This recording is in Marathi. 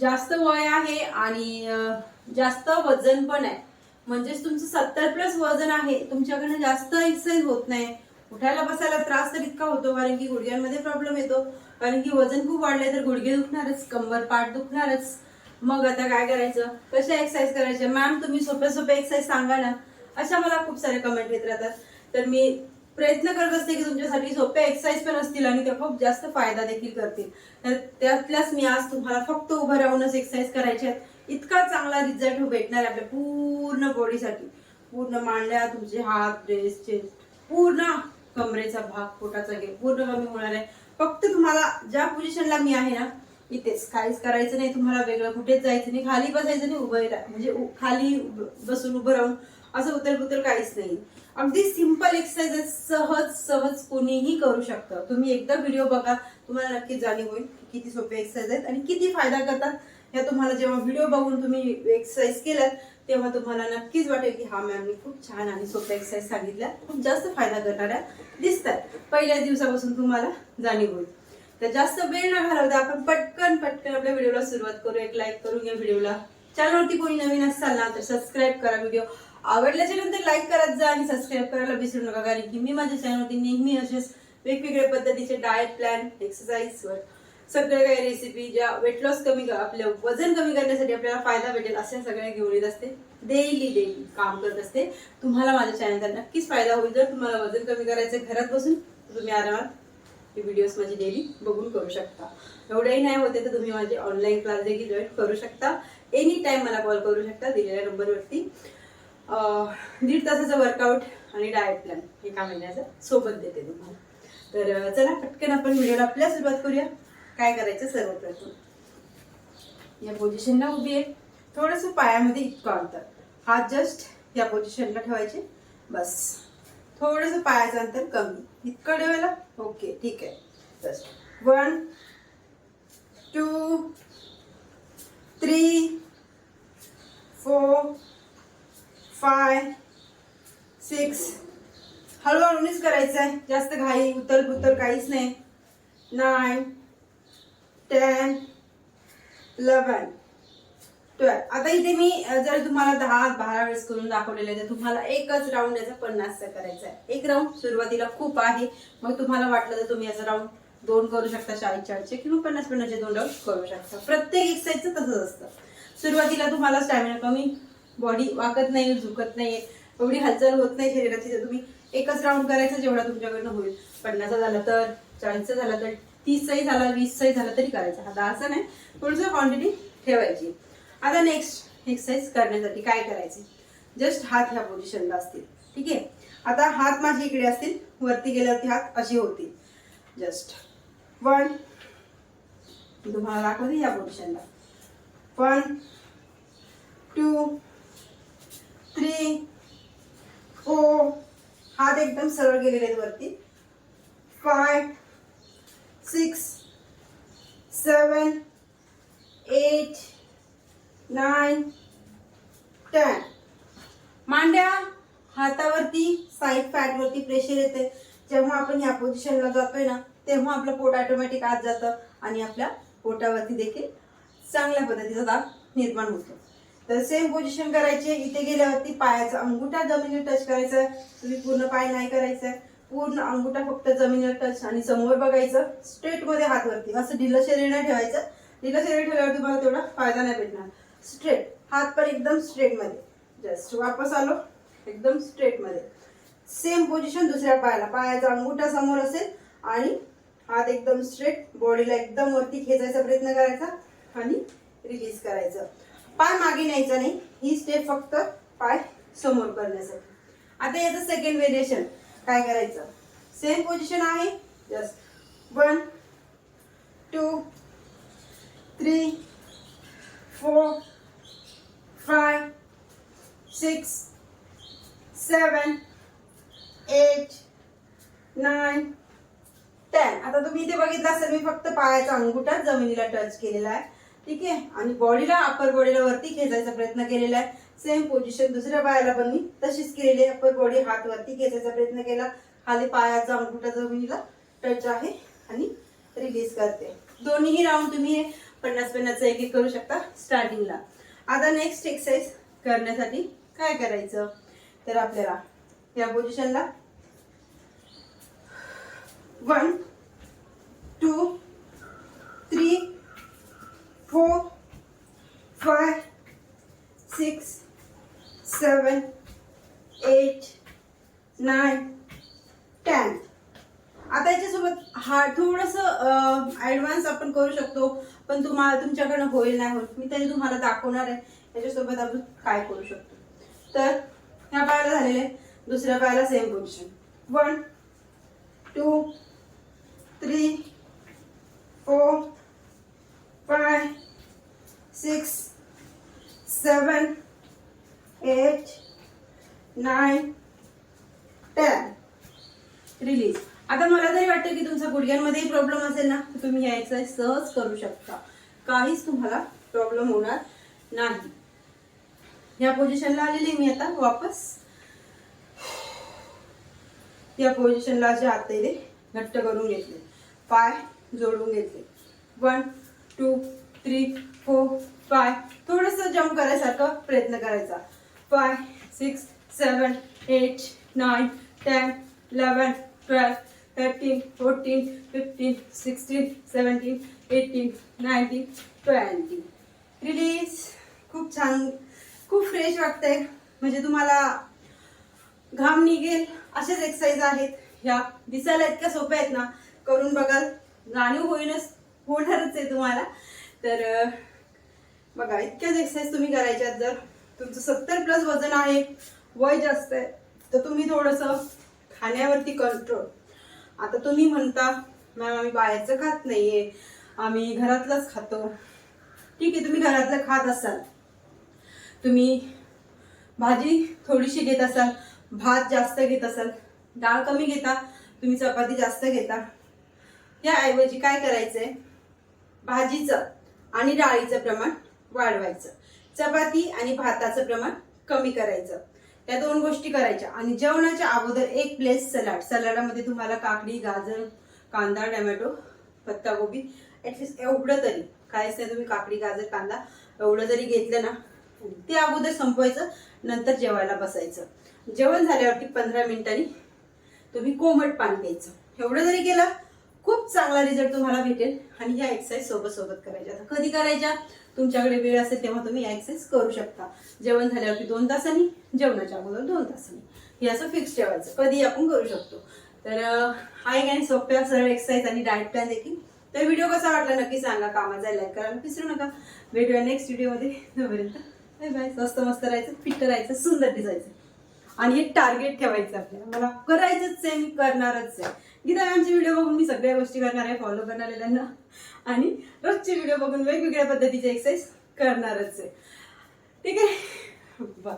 जास्त वय आहे आणि जास्त वजन पण आहे. म्हणजेच तुमचं सत्तर प्लस वजन आहे तुमच्याकडनं जास्त एक्सरसाइज होत नाही. उठायला बसायला त्रास तर इतका होतो कारण की गुडघ्यांमध्ये प्रॉब्लेम येतो. कारण की वजन खूप वाढले तर गुडघे दुखणारच कंबर पाठ दुखणारच. मग आता काय करायचं? कशा एक्सरसाइज करायच्या? मॅम तुम्ही सोप्या सोप्या एक्सरसाइज सांगा ना. अशा मला खूप सारे कमेंट येत राहतात. तर मी प्रयत्न करत असते की तुमच्यासाठी सोप्या एक्सरसाइज पण असतील आणि त्या खूप जास्त फायदा देखील करतील. तर त्यातल्याच मी आज तुम्हाला फक्त उभं राहूनच एक्सरसाइज करायची आहेत इतका चांगला रिझल्ट हो भेटणार आपल्या पूर्ण बॉडीसाठी पूर्ण मांड्या तुमचे हात ब्रेस्ट चेस्ट पूर्ण कमरेचा भाग पोटाचा घे पूर्ण कमी होणार आहे. फक्त तुम्हाला ज्या पोझिशनला मी आहे ना इथेच काहीच करायचं नाही तुम्हाला वेगळं कुठेच जायचं नाही खाली बसायचं नाही उभं रा- म्हणजे उ- खाली बसून उभं राहून असं उतर पुतर काहीच नाही. अगदी सिंपल एक्सरसाइज सहज सहज कोणीही करू शकतं. तुम्ही एकदा व्हिडिओ बघा तुम्हाला नक्की जाणीव होईल किती सोपे एक्सरसाइज आहेत आणि किती फायदा करतात. या तुम्हाला जेव्हा व्हिडिओ बघून तुम्ही एक्सरसाइज केल्यात तेव्हा तुम्हाला नक्कीच वाटेल की हा मॅमने खूप छान आणि सोप्या एक्सरसाइज सांगितल्या. खूप जास्त फायदा करणाऱ्या दिसतात. पहिल्या दिवसापासून तुम्हाला जाणीव होईल. तर जास्त वेळ न घालवता आपण पटकन पटकन आपल्या व्हिडिओला सुरुवात करू एक लाईक करून या व्हिडिओला चॅनलवरती कोणी नवीन असाल ना तर सबस्क्राईब करा व्हिडिओ आवडल्याच्या नंतर लाईक करत जा आणि सबस्क्राईब करायला विसरू नका कारण की मी माझ्या चॅनलवरती नेहमी असेच वेगवेगळ्या पद्धतीचे डाएट प्लॅन एक्सरसाइजवर सगळ्या काही रेसिपी ज्या वेट लॉस कमी आपलं वजन कमी करण्यासाठी आपल्याला फायदा भेटेल अशा सगळ्या घेऊन येत असते. डेली डेली काम करत असते. तुम्हाला माझ्या चॅनलचा नक्कीच फायदा होईल. जर तुम्हाला वजन कमी करायचं घरात बसून तुम्ही आरामात मी व्हिडिओज माझी डेली बघून करू शकता. एवढंही नाही होते तर तुम्ही माझे ऑनलाईन क्लास देखील जॉईन करू शकता. एनी टाईम मला कॉल करू शकता दिलेल्या नंबरवरती दीड तासाचं वर्कआउट आणि डाएट प्लॅन एका महिन्याचं सोबत देते तुम्हाला. तर चला पटकन आपण व्हिडिओला आपल्या सुरुवात करूया. काय करायचं सर्वप्रथम? या पोझिशनला उभी आहे. थोडंसं पायामध्ये इतकं अंतर. हात जस्ट या पोझिशनला ठेवायचे. बस. थोडस पायाचं अंतर कमी. इतकं ठेवायला ओके ठीक आहे. Just one two three four five six हळूहळूनच करायचं आहे जास्त घाई उतर पुतर काहीच नाही. नाईन टेन इलेवन ट्वेल्व आता इथे मी जर तुम्हाला दहा बारा वेळेस करून दाखवलेले तर तुम्हाला एकच राऊंड याचा पन्नासचा करायचा आहे. एक राऊंड सुरुवातीला खूप आहे. मग तुम्हाला वाटलं तर तुम्ही याचा राऊंड दोन करू शकता चाळीस चाळीसचे किंवा पन्नास पन्नासचे दोन राऊंड करू शकता. प्रत्येक एक्सरसाइजचं तसंच असतं. सुरुवातीला तुम्हाला स्टॅमिना कमी बॉडी वाकत नाही झुकत नाही एवढी हालचाल होत नाही शरीराची तर तुम्ही एकच राऊंड करायचं जेवढा तुमच्याकडनं होईल. पन्नासचा झाला तर चाळीसचा झाला तर तीसचाही झाला वीसचाही झाला तरी करायचा. हा दहाचा नाही थोडंसं क्वांटिटी ठेवायची. आता नेक्स्ट एक्सरसाइज करण्यासाठी काय करायचे? जस्ट हात ह्या पोझिशनला असतील. ठीक आहे? आता हात माझे इकडे असतील. वरती गेल्यावरती हात असे होतील. जस्ट वन तुम्हाला दाखवते या पोझिशनला वन टू थ्री फोर हात एकदम सरळ गेलेले आहेत वरती. Five six seven eight nine ten. मांड्या हातावरती साईड फॅटवरती प्रेशर येते. जेव्हा आपण ह्या पोझिशनला जातोय ना तेव्हा आपलं पोट ऑटोमॅटिक आत जातं आणि आपल्या पोटावरती देखील चांगल्या पद्धतीचा दाब निर्माण होतो. तर सेम पोझिशन करायचे इथे गेल्यावरती पायाचा अंगुठा जमिनीवर टच करायचा. तुम्ही पूर्ण पाय नाही करायचा. पूर्ण अंगुठा फक्त जमिनीवर टच आणि समोर बघायचं स्ट्रेटमध्ये हात वरती असं ढिलं शरीर नाही ठेवायचं. ढिलं शरीर ठेवल्यावर तुम्हाला तेवढा फायदा नाही भेटणार. स्ट्रेट. हात पण एकदम स्ट्रेटमध्ये. जस्ट वापस आलो. एकदम स्ट्रेटमध्ये. सेम पोझिशन दुसऱ्या पायाला. पायाचा अंगुठा समोर असेल आणि हात एकदम स्ट्रेट. बॉडीला एकदम वरती खेचायचा प्रयत्न करायचा आणि रिलीज करायचं. पाय मागे न्यायचा नाही. ही स्टेप फक्त पाय समोर करण्यासाठी. आता याचं सेकंड व्हेरिएशन काय करायचं? सेम पोझिशन आहे. Just one two three four five six seven eight nine ten आता तुम्ही इथे बघितलं असेल मी फक्त पायाचा अंगुठा जमिनीला टच केलेला आहे. ठीक आहे? आणि बॉडीला अप्पर बॉडीला वरती खेचायचा प्रयत्न केलेला आहे. सेम पोझिशन दुसऱ्या पायाला पण मी तशीच केलेली आहे. अप्पर बॉडी हात वरती खेचायचा प्रयत्न केला. खाली पायाचा अंगुठा जमिनीला टच आहे आणि रिलीज करते. दोन्हीही राऊंड तुम्ही पन्नास पन्नासचा एक एक करू शकता स्टार्टिंगला आता नेक्स्ट एक्सरसाइज करण्यासाठी काय करायचं? तर आपल्याला या पोझिशनला one two three four five six seven eight nine ten. आता याच्यासोबत हा थोडंसं ॲडव्हान्स आपण करू शकतो पण तुम्हाला तुमच्याकडनं होईल नाही होईल मी तरी तुम्हाला दाखवणार आहे याच्यासोबत आपण काय करू शकतो. तर ह्या पायाला झालेले दुसऱ्या पायाला same position one two three four five six seven eight nine ten release आता मला तरी वाटतं की तुमचा गुडघ्यांमध्येही प्रॉब्लेम असेल ना तर तुम्ही ह्या एक्सरसाइज सहज करू शकता. काहीच तुम्हाला प्रॉब्लेम होणार नाही. या पोझिशनला आलेली मी आता वापस. या पोझिशनला जे हात घट्ट करून घेतले. पाय जोडून घेतले one two three four five थोडंसं जम्प करायसारखं प्रयत्न करायचा. Five six seven eight nine ten eleven twelve thirteen fourteen fifteen sixteen seventeen eighteen nineteen twenty release खूप छान. खूप फ्रेश वाटतंय. म्हणजे तुम्हाला घाम निघेल. असेच एक्सरसाइज आहेत. ह्या दिसायला इतक्या सोप्या आहेत ना. करून बघाल. जाणीव होईनच होणारच आहे तुम्हाला. तर बघा इतक्याच एक्सरसाइज तुम्ही करायच्यात जर. तुमचं सत्तर प्लस वजन आहे वय जास्त आहे तर तुम्ही थोडंसं खाण्यावरती कंट्रोल आता तुम्ही म्हणता मॅम आम्ही बाहेरचं खात नाही आहे आम्ही घरातलंच खातो. ठीक आहे तुम्ही घरातलं खात असाल. तुम्ही भाजी थोडीशी घेत असाल भात जास्त घेत असाल डाळ कमी घेता तुम्ही चपाती जास्त घेता. याऐवजी काय करायचंय? भाजीचं आणि डाळीचं प्रमाण वाढवायचं. चपाती आणि भाताचं प्रमाण कमी करायचं. या दोन गोष्टी करायच्या. आणि जेवणाच्या अगोदर एक प्लेट सलाड. सलाडामध्ये तुम्हाला काकडी गाजर कांदा टोमॅटो पत्तागोबी ॲटलिस्ट एवढं तरी. काहीच नाही तुम्ही काकडी गाजर कांदा एवढं जरी घेतलं ना ते अगोदर संपवायचं नंतर जेवायला बसायचं. जेवण झाल्यावरती पंधरा मिनिटांनी तुम्ही कोमट पाणी प्यायचं. एवढं जरी केलं खूप चांगला रिझल्ट तुम्हाला भेटेल. आणि ह्या एक्सरसाइज सोबत सोबत करायच्या. आता कधी करायच्या? तुमच्याकडे वेळ असेल तेव्हा तुम्ही एक्सरसाइज करू शकता. जेवण झाल्यावरती दोन तासांनी जेवणाच्या अगोदर दोन तासांनी. हे असं फिक्स ठेवायचं कधी आपण करू शकतो. तर हाय हा एक आणि सोप्या सरळ एक्सरसाइज आणि डाएट प्लॅन देखील. तर व्हिडिओ कसा वाटला नक्की सांगा. कामाचा लाईक करायला विसरू नका. भेटूया नेक्स्ट व्हिडिओमध्ये तोपर्यंत बाय बाय स्वस्त मस्त राहायचं फिट राहायचं सुंदर दिसायचं. आणि हे टार्गेट ठेवायचं आपल्याला. मला करायचंच आहे मी करणारच आहे. गीता मॅमचे व्हिडिओ बघून मी सगळ्या गोष्टी करणार आहे फॉलो करणार आणि रोजचे व्हिडिओ बघून वेगवेगळ्या पद्धतीचे एक्सरसाइज करणारच आहे. ठीक आहे? बाय